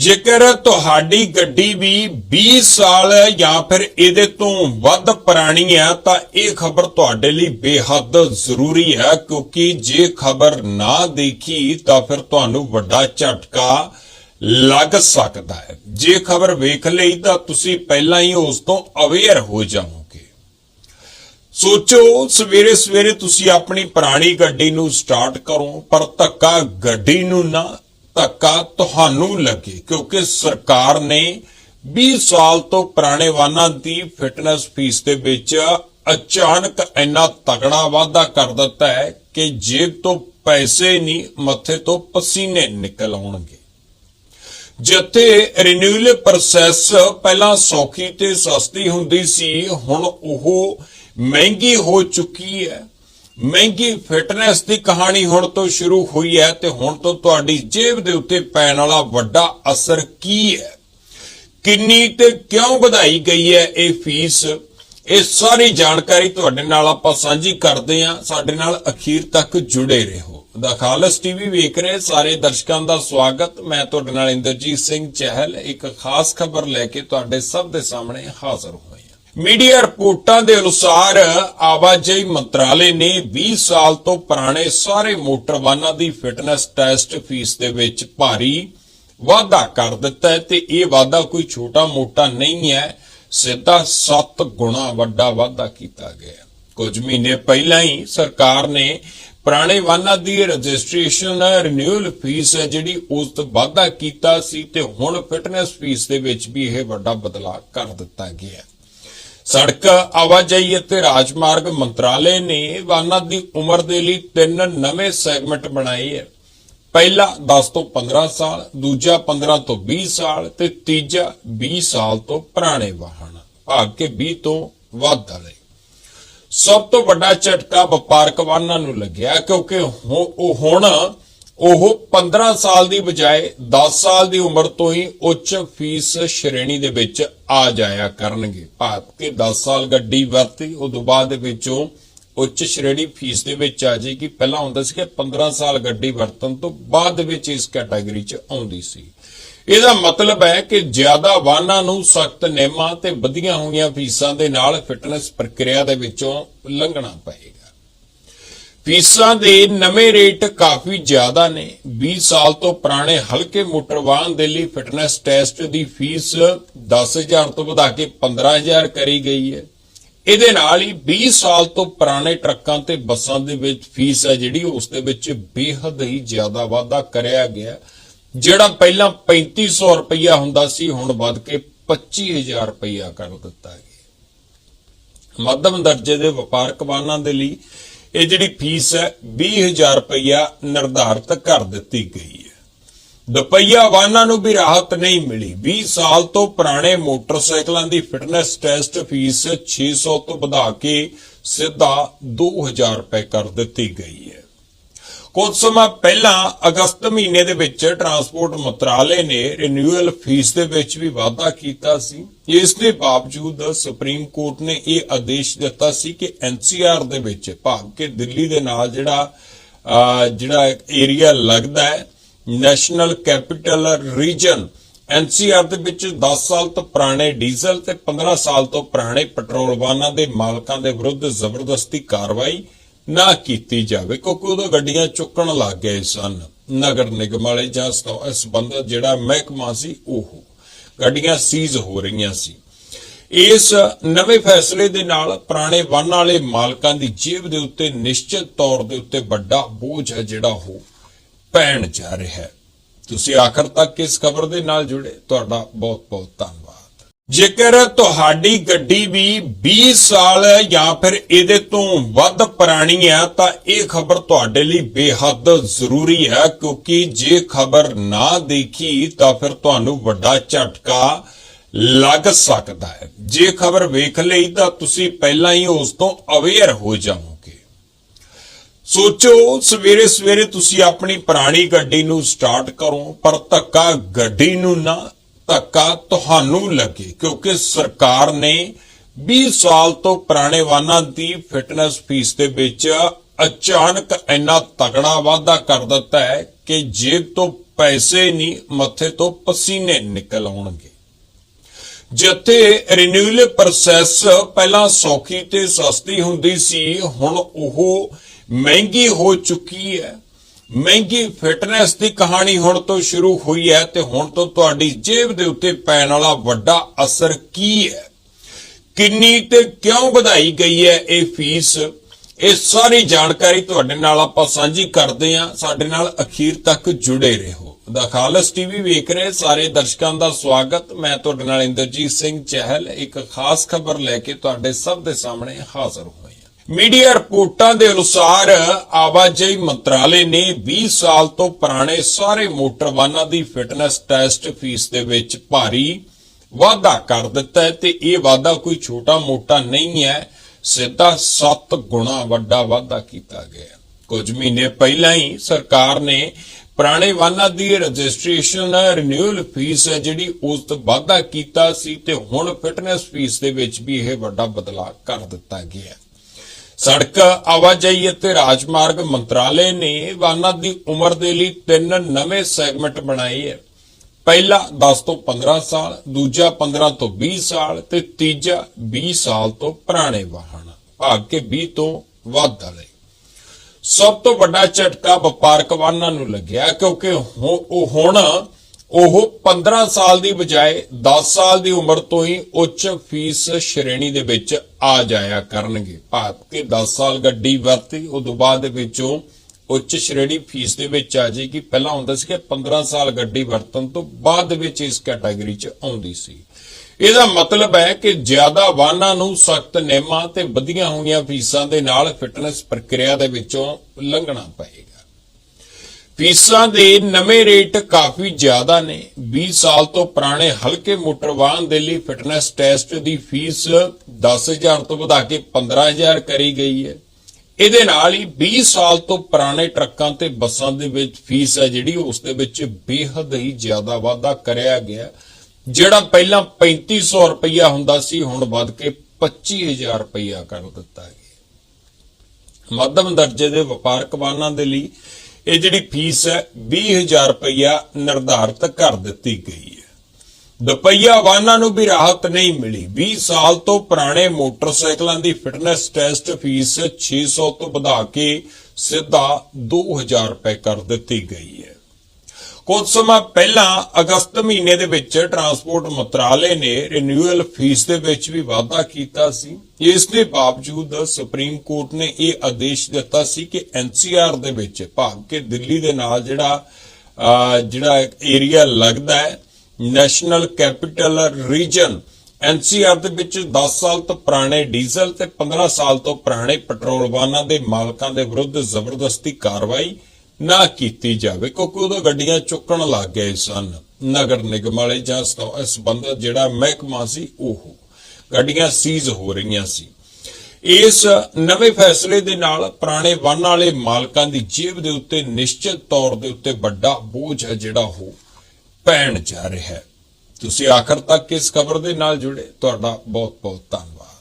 ਜੇਕਰ ਤੁਹਾਡੀ ਗੱਡੀ ਵੀ 20 ਸਾਲ ਜਾਂ ਫਿਰ ਇਹਦੇ ਤੋਂ ਵੱਧ ਪੁਰਾਣੀ ਹੈ, ਤਾਂ ਇਹ ਖਬਰ ਤੁਹਾਡੇ ਲਈ ਬੇਹੱਦ ਜ਼ਰੂਰੀ ਹੈ, ਕਿਉਂਕਿ ਜੇ ਖਬਰ ਨਾ ਦੇਖੀ, ਤਾਂ ਫਿਰ ਤੁਹਾਨੂੰ ਵੱਡਾ ਝਟਕਾ ਲੱਗ ਸਕਦਾ ਹੈ। ਜੇ ਖਬਰ ਵੇਖ ਲਈ, ਤਾਂ ਤੁਸੀਂ ਪਹਿਲਾਂ ਹੀ ਉਸ ਤੋਂ ਅਵੇਅਰ ਹੋ ਜਾਓਗੇ ਸੋਚੋ ਸਵੇਰੇ ਸਵੇਰੇ ਤੁਸੀਂ ਆਪਣੀ ਪੁਰਾਣੀ ਗੱਡੀ ਨੂੰ ਸਟਾਰਟ ਕਰੋ, ਪਰ ਧੱਕਾ ਗੱਡੀ ਨੂੰ ਨਾ ਧੱਕਾ ਤੁਹਾਨੂੰ ਲੱਗੇ, ਕਿਉਂਕਿ ਸਰਕਾਰ ਨੇ 20 ਸਾਲ ਤੋਂ ਪੁਰਾਣੇ ਵਾਹਨਾਂ ਦੀ ਫਿਟਨੈਸ ਫੀਸ ਦੇ ਵਿੱਚ ਅਚਾਨਕ ਇੰਨਾ ਤਗੜਾ ਵਾਧਾ ਕਰ ਦਿੱਤਾ ਹੈ ਕਿ ਜੇਬ ਤੋਂ ਪੈਸੇ ਨਹੀਂ, ਮੱਥੇ ਤੋਂ ਪਸੀਨੇ ਨਿਕਲ ਆਉਣਗੇ। ਜਿੱਥੇ ਰੀਨਿਊਅਲ ਪ੍ਰੋਸੈਸ ਪਹਿਲਾਂ ਸੌਖੀ ਤੇ ਸਸਤੀ ਹੁੰਦੀ ਸੀ, ਹੁਣ ਉਹ ਮਹਿੰਗੀ ਹੋ ਚੁੱਕੀ ਹੈ। ਮਹਿੰਗੀ ਫਿਟਨੈਸ ਦੀ ਕਹਾਣੀ ਹੁਣ ਤੋਂ ਸ਼ੁਰੂ ਹੋਈ ਹੈ ਤੇ ਹੁਣ ਤੋਂ ਤੁਹਾਡੀ ਜੇਬ ਦੇ ਉੱਤੇ ਪੈਣ ਵਾਲਾ ਵੱਡਾ ਅਸਰ ਕੀ ਹੈ? ਕਿੰਨੀ ਤੇ ਕਿਉਂ ਵਧਾਈ ਗਈ ਹੈ ਇਹ ਫੀਸ? ਇਹ ਸਾਰੀ ਜਾਣਕਾਰੀ ਤੁਹਾਡੇ ਨਾਲ ਆਪਾਂ ਸਾਂਝੀ ਕਰਦੇ ਹਾਂ। ਸਾਡੇ ਨਾਲ ਅਖੀਰ ਤੱਕ ਜੁੜੇ ਰਹੋ। ਦਾ ਖਾਲਸ ਟੀਵੀ ਵੇਖ ਰਹੇ ਸਾਰੇ ਦਰਸ਼ਕਾਂ ਦਾ ਸਵਾਗਤ। ਮੈਂ ਤੁਹਾਡੇ ਨਾਲ ਇੰਦਰਜੀਤ ਸਿੰਘ ਚਹਿਲ। ਇੱਕ ਖਾਸ ਖਬਰ ਲੈ ਕੇ ਤੁਹਾਡੇ ਸਭ ਦੇ ਸਾਹਮਣੇ ਹਾਜ਼ਰ ਹੋਇਆ ਮੀਡੀਆ ਰਿਪੋਰਟਾਂ ਦੇ ਅਨੁਸਾਰ ਆਵਾਜਾਈ ਮੰਤਰਾਲੇ ਨੇ 20 ਸਾਲ ਤੋਂ ਪੁਰਾਣੇ ਸਾਰੇ ਮੋਟਰ ਵਾਹਨਾਂ ਦੀ ਫਿਟਨੈਸ ਟੈਸਟ ਫੀਸ ਦੇ ਵਿੱਚ ਭਾਰੀ ਵਾਧਾ ਕਰ ਦਿੱਤਾ ਹੈ ਤੇ ਇਹ ਵਾਧਾ ਕੋਈ ਛੋਟਾ ਮੋਟਾ ਨਹੀਂ ਹੈ, ਸਿੱਧਾ 7 ਗੁਣਾ ਵੱਡਾ ਵਾਧਾ ਕੀਤਾ ਗਿਆ ਕੁਝ ਮਹੀਨੇ ਪਹਿਲਾਂ ਹੀ ਸਰਕਾਰ ਨੇ ਪੁਰਾਣੇ ਵਾਹਨਾਂ ਦੀ ਰਜਿਸਟ੍ਰੇਸ਼ਨ ਰਿਨਿਊਅਲ ਫੀਸ ਹੈ ਜਿਹੜੀ ਉਸ ਤੋਂ ਵਾਧਾ ਕੀਤਾ ਸੀ ਤੇ ਹੁਣ ਫਿਟਨੈਸ ਫੀਸ ਦੇ ਵਿੱਚ ਵੀ ਇਹ ਵੱਡਾ ਬਦਲਾਅ ਕਰ ਦਿੱਤਾ ਗਿਆ ਹੈ। ਸੜਕ ਆਵਾਜਾਈ ਅਤੇ ਰਾਜਮਾਰਗ ਮੰਤਰਾਲੇ ਨੇ ਵਾਹਨਾਂ ਦੀ ਉਮਰ ਦੇ ਲਈ ਤਿੰਨ ਨਵੇਂ ਸੈਗਮੈਂਟ ਬਣਾਏ ਹੈ। ਪਹਿਲਾ 10 ਤੋਂ 15 ਸਾਲ, ਦੂਜਾ 15 ਤੋਂ 20 ਸਾਲ ਤੇ ਤੀਜਾ 20 ਸਾਲ ਤੋਂ ਪੁਰਾਣੇ ਵਾਹਨ। ਭਾਗ ਕੇ 20 ਤੋਂ ਵੱਧ ਵਾਲੇ। ਸਭ ਤੋਂ ਵੱਡਾ ਝਟਕਾ ਵਪਾਰਕ ਵਾਹਨਾਂ ਨੂੰ ਲੱਗਿਆ ਕਿਉਂਕਿ ਉਹ ਹੁਣ ਉਹ 15 ਸਾਲ ਦੀ ਬਜਾਏ 10 ਸਾਲ ਦੀ ਉਮਰ ਤੋਂ ਹੀ ਉੱਚ ਫੀਸ ਸ਼੍ਰੇਣੀ ਦੇ ਵਿੱਚ ਆ ਜਾਇਆ ਕਰਨਗੇ। ਭਾਵ ਕਿ 10 ਸਾਲ ਗੱਡੀ ਵਰਤੀ ਉਦੋਂ ਬਾਅਦ ਦੇ ਵਿੱਚੋਂ ਉੱਚ ਸ਼੍ਰੇਣੀ ਫੀਸ ਦੇ ਵਿੱਚ ਆ ਜਾਏਗੀ। ਪਹਿਲਾਂ ਹੁੰਦਾ ਸੀ ਕਿ 15 ਸਾਲ ਗੱਡੀ ਵਰਤਣ ਤੋਂ ਬਾਅਦ ਦੇ ਵਿੱਚ ਇਸ ਕੈਟਾਗਰੀ 'ਚ ਆਉਂਦੀ ਸੀ। ਇਹਦਾ ਮਤਲਬ ਹੈ ਕਿ ਜ਼ਿਆਦਾ ਵਾਹਨਾਂ ਨੂੰ ਸਖਤ ਨਿਯਮਾਂ ਤੇ ਵਧੀਆਂ ਹੋਈਆਂ ਫੀਸਾਂ ਦੇ ਨਾਲ ਫਿਟਨੈਸ ਪ੍ਰਕਿਰਿਆ ਦੇ ਵਿੱਚੋਂ ਲੰਘਣਾ ਪਏਗਾ। ਫੀਸਾਂ ਦੇ ਨਵੇਂ ਰੇਟ ਕਾਫੀ ਜ਼ਿਆਦਾ ਨੇ। 20 ਸਾਲ ਤੋਂ ਪੁਰਾਣੇ ਹਲਕੇ ਮੋਟਰ ਵਾਹਨ ਦੇ ਲਈ ਫਿਟਨੈਸ ਟੈਸਟ ਦੀ ਫੀਸ 10000 ਤੋਂ ਵਧਾ ਕੇ 15000 ਕਰੀ ਗਈ ਹੈ। ਇਹਦੇ ਨਾਲ ਹੀ 20 ਸਾਲ ਤੋਂ ਪੁਰਾਣੇ ਟਰੱਕਾਂ ਤੇ ਬੱਸਾਂ ਦੇ ਵਿੱਚ ਫੀਸ ਹੈ ਜਿਹੜੀ ਉਸ ਦੇ ਵਿੱਚ ਬੇਹੱਦ ਹੀ ਜ਼ਿਆਦਾ ਵਾਧਾ ਕਰਿਆ ਗਿਆ। ਜਿਹੜਾ ਪਹਿਲਾਂ 3500 ਰੁਪਇਆ ਹੁੰਦਾ ਸੀ, ਹੁਣ ਵੱਧ ਕੇ 25000 ਰੁਪਇਆ ਕਰ ਦਿੱਤਾ ਗਿਆ। ਮੱਧਮ ਦਰਜੇ ਦੇ ਵਪਾਰਕ ਵਾਹਨਾਂ ਦੇ ਲਈ ਇਹ ਜਿਹੜੀ ਫੀਸ ਹੈ 20000 ਰੁਪਇਆ ਨਿਰਧਾਰਤ ਕਰ ਦਿੱਤੀ ਗਈ ਹੈ। ਦੁਪਹੀਆ ਵਾਹਨਾਂ ਨੂੰ ਵੀ ਰਾਹਤ ਨਹੀਂ ਮਿਲੀ। 20 ਸਾਲ ਤੋਂ ਪੁਰਾਣੇ ਮੋਟਰਸਾਈਕਲਾਂ ਦੀ ਫਿਟਨੈਸ ਟੈਸਟ ਫੀਸ 600 ਤੋਂ ਵਧਾ ਕੇ ਸਿੱਧਾ 2000 ਰੁਪਏ ਕਰ ਦਿੱਤੀ ਗਈ ਹੈ। ਕੁਝ ਸਮਾਂ ਪਹਿਲਾਂ ਅਗਸਤ ਮਹੀਨੇ ਦੇ ਵਿੱਚ ਟਰਾਂਸਪੋਰਟ ਮੰਤਰਾਲੇ ਨੇ ਰਿਨਿਊਅਲ ਫੀਸ ਦੇ ਵਿੱਚ ਵੀ ਵਾਧਾ ਕੀਤਾ ਸੀ। ਇਸ ਦੇ ਬਾਵਜੂਦ ਸੁਪਰੀਮ ਕੋਰਟ ਨੇ ਇਹ ਆਦੇਸ਼ ਦਿੱਤਾ ਸੀ ਕਿ ਐਨਸੀਆਰ ਦੇ ਵਿੱਚ ਭਾਵ ਕਿ ਦਿੱਲੀ ਦੇ ਨਾਲ ਜਿਹੜਾ ਜਿਹੜਾ ਏਰੀਆ ਲੱਗਦਾ ਹੈ ਨੈਸ਼ਨਲ ਕੈਪੀਟਲ ਰੀਜਨ ਐਨਸੀਆਰ ਦੇ ਵਿੱਚ 10 ਸਾਲ ਤੋਂ ਪੁਰਾਣੇ ਡੀਜ਼ਲ ਤੇ 15 ਸਾਲ ਤੋਂ ਪੁਰਾਣੇ ਪੈਟਰੋਲ ਵਾਹਨਾਂ ਦੇ ਮਾਲਕਾਂ ਦੇ ਵਿਰੁੱਧ ਜ਼ਬਰਦਸਤੀ ਕਾਰਵਾਈ ਨਾ ਕੀਤੀ ਜਾਵੇ, ਕਿਉਂਕਿ ਉਦੋਂ ਗੱਡੀਆਂ ਚੁੱਕਣ ਲੱਗ ਗਏ ਸਨ। ਨਗਰ ਨਿਗਮ ਵਾਲੇ ਜਾਂ ਸਤ- ਸੰਬੰਧਤ ਜਿਹੜਾ ਮਹਿਕਮਾ ਸੀ, ਉਹ। ਗੱਡੀਆਂ ਸੀਜ਼ ਹੋ ਰਹੀਆਂ ਸੀ। ਇਸ ਨਵੇਂ ਫੈਸਲੇ ਦੇ ਨਾਲ ਪੁਰਾਣੇ ਵਾਹਨਾਂ ਵਾਲੇ ਮਾਲਕਾਂ ਦੀ ਜੇਬ ਦੇ ਉੱਤੇ ਨਿਸ਼ਚਿਤ ਤੌਰ ਦੇ ਉੱਤੇ ਵੱਡਾ ਬੋਝ ਹੈ ਜਿਹੜਾ ਉਹ ਪੈਣ ਜਾ ਰਿਹਾ ਹੈ। ਤੁਸੀਂ ਆਖਰ ਤੱਕ ਇਸ ਖਬਰ ਦੇ ਨਾਲ ਜੁੜੇ। ਤੁਹਾਡਾ ਬਹੁਤ ਬਹੁਤ ਧੰਨਵਾਦ। ਜੇਕਰ ਤੁਹਾਡੀ ਗੱਡੀ ਵੀ 20 ਸਾਲ ਜਾਂ ਫਿਰ ਇਹਦੇ ਤੋਂ ਵੱਧ ਪੁਰਾਣੀ ਹੈ, ਤਾਂ ਇਹ ਖਬਰ ਤੁਹਾਡੇ ਲਈ ਬੇਹੱਦ ਜ਼ਰੂਰੀ ਹੈ, ਕਿਉਂਕਿ ਜੇ ਖਬਰ ਨਾ ਦੇਖੀ, ਤਾਂ ਫਿਰ ਤੁਹਾਨੂੰ ਵੱਡਾ ਝਟਕਾ ਲੱਗ ਸਕਦਾ ਹੈ। ਜੇ ਖਬਰ ਵੇਖ ਲਈ, ਤਾਂ ਤੁਸੀਂ ਪਹਿਲਾਂ ਹੀ ਉਸ ਤੋਂ ਅਵੇਅਰ ਹੋ ਜਾਓਗੇ ਸੋਚੋ ਸਵੇਰੇ ਸਵੇਰੇ ਤੁਸੀਂ ਆਪਣੀ ਪੁਰਾਣੀ ਗੱਡੀ ਨੂੰ ਸਟਾਰਟ ਕਰੋ, ਪਰ ਧੱਕਾ ਗੱਡੀ ਨੂੰ ਨਾ ਧੱਕਾ ਤੁਹਾਨੂੰ ਲੱਗੇ, ਕਿਉਂਕਿ ਸਰਕਾਰ ਨੇ 20 ਸਾਲ ਤੋਂ ਪੁਰਾਣੇ ਵਾਹਨਾਂ ਦੀ ਫਿਟਨੈਸ ਫੀਸ ਦੇ ਵਿੱਚ ਅਚਾਨਕ ਇੰਨਾ ਤਗੜਾ ਵਾਧਾ ਕਰ ਦਿੱਤਾ ਹੈ ਕਿ ਜੇਬ ਤੋਂ ਪੈਸੇ ਨਹੀਂ, ਮੱਥੇ ਤੋਂ ਪਸੀਨੇ ਨਿਕਲ ਆਉਣਗੇ। ਜਿੱਥੇ ਰਿਨਿਊਅਲ ਪ੍ਰੋਸੈਸ ਪਹਿਲਾਂ ਸੌਖੀ ਤੇ ਸਸਤੀ ਹੁੰਦੀ ਸੀ, ਹੁਣ ਉਹ ਮਹਿੰਗੀ ਹੋ ਚੁੱਕੀ ਹੈ। ਮਹਿੰਗੀ ਫਿਟਨੈਸ ਦੀ ਕਹਾਣੀ ਹੁਣ ਤੋਂ ਸ਼ੁਰੂ ਹੋਈ ਹੈ ਤੇ ਹੁਣ ਤੋਂ ਤੁਹਾਡੀ ਜੇਬ ਦੇ ਉੱਤੇ ਪੈਣ ਵਾਲਾ ਵੱਡਾ ਅਸਰ ਕੀ ਹੈ? ਕਿੰਨੀ ਤੇ ਕਿਉਂ ਵਧਾਈ ਗਈ ਹੈ ਇਹ ਫੀਸ? ਇਹ ਸਾਰੀ ਜਾਣਕਾਰੀ ਤੁਹਾਡੇ ਨਾਲ ਆਪਾਂ ਸਾਂਝੀ ਕਰਦੇ ਹਾਂ। ਸਾਡੇ ਨਾਲ ਅਖੀਰ ਤੱਕ ਜੁੜੇ ਰਹੋ। ਦਾ ਖਾਲਸ ਟੀਵੀ ਵੇਖ ਰਹੇ ਸਾਰੇ ਦਰਸ਼ਕਾਂ ਦਾ ਸਵਾਗਤ। ਮੈਂ ਤੁਹਾਡੇ ਨਾਲ ਇੰਦਰਜੀਤ ਸਿੰਘ ਚਹਿਲ, ਇੱਕ ਖਾਸ ਖਬਰ ਲੈ ਕੇ ਤੁਹਾਡੇ ਸਭ ਦੇ ਸਾਹਮਣੇ ਹਾਜ਼ਰ ਹੋਏ ਹਾਂ ਮੀਡੀਆ ਰਿਪੋਰਟਾਂ ਦੇ ਅਨੁਸਾਰ ਆਵਾਜਾਈ ਮੰਤਰਾਲੇ ਨੇ 20 ਸਾਲ ਤੋਂ ਪੁਰਾਣੇ ਸਾਰੇ ਮੋਟਰ ਵਾਹਨਾਂ ਦੀ ਫਿਟਨੈਸ ਟੈਸਟ ਫੀਸ ਦੇ ਵਿੱਚ ਭਾਰੀ ਵਾਧਾ ਕਰ ਦਿੱਤਾ ਹੈ ਤੇ ਇਹ ਵਾਧਾ ਕੋਈ ਛੋਟਾ ਮੋਟਾ ਨਹੀਂ ਹੈ, ਸਿੱਧਾ 7 ਗੁਣਾ ਵੱਡਾ ਵਾਧਾ ਕੀਤਾ ਗਿਆ ਕੁਝ ਮਹੀਨੇ ਪਹਿਲਾਂ ਹੀ ਸਰਕਾਰ ਨੇ ਪੁਰਾਣੇ ਵਾਹਨਾਂ ਦੀ ਰਜਿਸਟ੍ਰੇਸ਼ਨ ਰਿਨਿਊਅਲ ਫੀਸ ਹੈ ਜਿਹੜੀ ਉਸ ਤੋਂ ਵਾਧਾ ਕੀਤਾ ਸੀ ਤੇ ਹੁਣ ਫਿਟਨੈਸ ਫੀਸ ਦੇ ਵਿੱਚ ਵੀ ਇਹ ਵੱਡਾ ਬਦਲਾਅ ਕਰ ਦਿੱਤਾ ਗਿਆ ਹੈ। ਸੜਕ ਆਵਾਜਾਈ ਅਤੇ ਰਾਜਮਾਰਗ ਮੰਤਰਾਲੇ ਨੇ ਵਾਹਨਾਂ ਦੀ ਉਮਰ ਦੇ ਲਈ ਤਿੰਨ ਨਵੇਂ ਸੈਗਮੈਂਟ ਬਣਾਏ ਹੈ। ਪਹਿਲਾ 10 ਤੋਂ 15 ਸਾਲ, ਦੂਜਾ 15 ਤੋਂ 20 ਸਾਲ ਤੇ ਤੀਜਾ 20 ਸਾਲ ਤੋਂ ਪੁਰਾਣੇ ਵਾਹਨ, ਭਾਗ ਕੇ 20 ਤੋਂ ਵੱਧ ਵਾਲੇ। ਸਭ ਤੋਂ ਵੱਡਾ ਝਟਕਾ ਵਪਾਰਕ ਵਾਹਨਾਂ ਨੂੰ ਲੱਗਿਆ ਕਿਉਂਕਿ ਉਹ ਹੁਣ ਉਹ 15 ਸਾਲ ਦੀ ਬਜਾਏ 10 ਸਾਲ ਦੀ ਉਮਰ ਤੋਂ ਹੀ ਉੱਚ ਫੀਸ ਸ਼੍ਰੇਣੀ ਦੇ ਵਿੱਚ ਆ ਜਾਇਆ ਕਰਨਗੇ। ਭਾਵ ਕਿ 10 ਸਾਲ ਗੱਡੀ ਵਰਤੀ ਉਦੋਂ ਬਾਅਦ ਦੇ ਵਿੱਚੋਂ ਉੱਚ ਸ਼੍ਰੇਣੀ ਫੀਸ ਦੇ ਵਿੱਚ ਆ ਜਾਏਗੀ। ਪਹਿਲਾਂ ਹੁੰਦਾ ਸੀ ਕਿ 15 ਸਾਲ ਗੱਡੀ ਵਰਤਣ ਤੋਂ ਬਾਅਦ ਦੇ ਵਿੱਚ ਇਸ ਕੈਟਾਗਰੀ 'ਚ ਆਉਂਦੀ ਸੀ। ਇਹਦਾ ਮਤਲਬ ਹੈ ਕਿ ਜ਼ਿਆਦਾ ਵਾਹਨਾਂ ਨੂੰ ਸਖਤ ਨਿਯਮਾਂ ਤੇ ਵਧੀਆਂ ਹੋਈਆਂ ਫੀਸਾਂ ਦੇ ਨਾਲ ਫਿਟਨੈਸ ਪ੍ਰਕਿਰਿਆ ਦੇ ਵਿੱਚੋਂ ਲੰਘਣਾ ਪਏਗਾ। ਫੀਸਾਂ ਦੇ ਨਵੇਂ ਰੇਟ ਕਾਫੀ ਜ਼ਿਆਦਾ ਨੇ। 20 ਸਾਲ ਤੋਂ ਪੁਰਾਣੇ ਹਲਕੇ ਮੋਟਰ ਵਾਹਨ ਦੇ ਲਈ ਫਿਟਨੈਸ ਟੈਸਟ ਦੀ ਫੀਸ 10000 ਤੋਂ ਵਧਾ ਕੇ 15000 ਕਰੀ ਗਈ ਹੈ। ਇਹਦੇ ਨਾਲ ਹੀ 20 ਸਾਲ ਤੋਂ ਪੁਰਾਣੇ ਟਰੱਕਾਂ ਤੇ ਬੱਸਾਂ ਦੇ ਵਿੱਚ ਫੀਸ ਹੈ ਜਿਹੜੀ ਉਸ ਦੇ ਵਿੱਚ ਬੇਹੱਦ ਹੀ ਜ਼ਿਆਦਾ ਵਾਧਾ ਕਰਿਆ ਗਿਆ। ਜਿਹੜਾ ਪਹਿਲਾਂ 3500 ਰੁਪਇਆ ਹੁੰਦਾ ਸੀ, ਹੁਣ ਵੱਧ ਕੇ 25000 ਰੁਪਇਆ ਕਰ ਦਿੱਤਾ ਗਿਆ। ਮੱਧਮ ਦਰਜੇ ਦੇ ਵਪਾਰਕ ਵਾਹਨਾਂ ਦੇ ਲਈ ਇਹ ਜਿਹੜੀ ਫੀਸ ਹੈ 20000 ਰੁਪਇਆ ਨਿਰਧਾਰਿਤ ਕਰ ਦਿੱਤੀ ਗਈ ਹੈ। ਦੁਪਹੀਆ ਵਾਹਨਾਂ ਨੂੰ ਵੀ ਰਾਹਤ ਨਹੀਂ ਮਿਲੀ। 20 ਸਾਲ ਤੋਂ ਪੁਰਾਣੇ ਮੋਟਰਸਾਈਕਲਾਂ ਦੀ ਫਿਟਨੈਸ ਟੈਸਟ ਫੀਸ 600 ਤੋਂ ਵਧਾ ਕੇ ਸਿੱਧਾ 2000 ਰੁਪਏ ਕਰ ਦਿੱਤੀ ਗਈ ਹੈ। ਕੁਝ ਸਮਾਂ ਪਹਿਲਾਂ ਅਗਸਤ ਮਹੀਨੇ ਦੇ ਵਿੱਚ ਟਰਾਂਸਪੋਰਟ ਮੰਤਰਾਲੇ ਨੇ ਰਿਨਿਊਅਲ ਫੀਸ ਦੇ ਵਿੱਚ ਵੀ ਵਾਧਾ ਕੀਤਾ ਸੀ। ਇਸ ਦੇ ਬਾਵਜੂਦ ਸੁਪਰੀਮ ਕੋਰਟ ਨੇ ਇਹ ਆਦੇਸ਼ ਦਿੱਤਾ ਸੀ ਕਿ ਐਨਸੀਆਰ ਦੇ ਵਿੱਚ ਭਾਵ ਕਿ ਦਿੱਲੀ ਦੇ ਨਾਲ ਜਿਹੜਾ ਜਿਹੜਾ ਏਰੀਆ ਲੱਗਦਾ ਹੈ ਨੈਸ਼ਨਲ ਕੈਪੀਟਲ ਰੀਜਨ ਐਨਸੀਆਰ ਦੇ ਵਿੱਚ 10 ਸਾਲ ਤੋਂ ਪੁਰਾਣੇ ਡੀਜ਼ਲ ਤੇ 15 ਸਾਲ ਤੋਂ ਪੁਰਾਣੇ ਪੈਟਰੋਲ ਵਾਹਨਾਂ ਦੇ ਮਾਲਕਾਂ ਦੇ ਵਿਰੁੱਧ ਜ਼ਬਰਦਸਤੀ ਕਾਰਵਾਈ ਨਾ ਕੀਤੀ ਜਾਵੇ, ਕਿਉਂਕਿ ਉਦੋਂ ਗੱਡੀਆਂ ਚੁੱਕਣ ਲੱਗ ਗਏ ਸਨ। ਨਗਰ ਨਿਗਮ ਵਾਲੇ ਜਾਂ ਸਤ- ਸੰਬੰਧਤ ਜਿਹੜਾ ਮਹਿਕਮਾ ਸੀ, ਉਹ ਗੱਡੀਆਂ ਸੀਜ਼ ਹੋ ਰਹੀਆਂ ਸੀ। ਇਸ ਨਵੇਂ ਫੈਸਲੇ ਦੇ ਨਾਲ ਪੁਰਾਣੇ ਵਾਹਨ ਵਾਲੇ ਮਾਲਕਾਂ ਦੀ ਜੇਬ ਦੇ ਉੱਤੇ ਨਿਸ਼ਚਿਤ ਤੌਰ ਦੇ ਉੱਤੇ ਵੱਡਾ ਬੋਝ ਹੈ ਜਿਹੜਾ ਉਹ ਪੈਣ ਜਾ ਰਿਹਾ ਹੈ। ਤੁਸੀਂ ਆਖਰ ਤੱਕ ਇਸ ਖਬਰ ਦੇ ਨਾਲ ਜੁੜੇ। ਤੁਹਾਡਾ ਬਹੁਤ ਬਹੁਤ ਧੰਨਵਾਦ।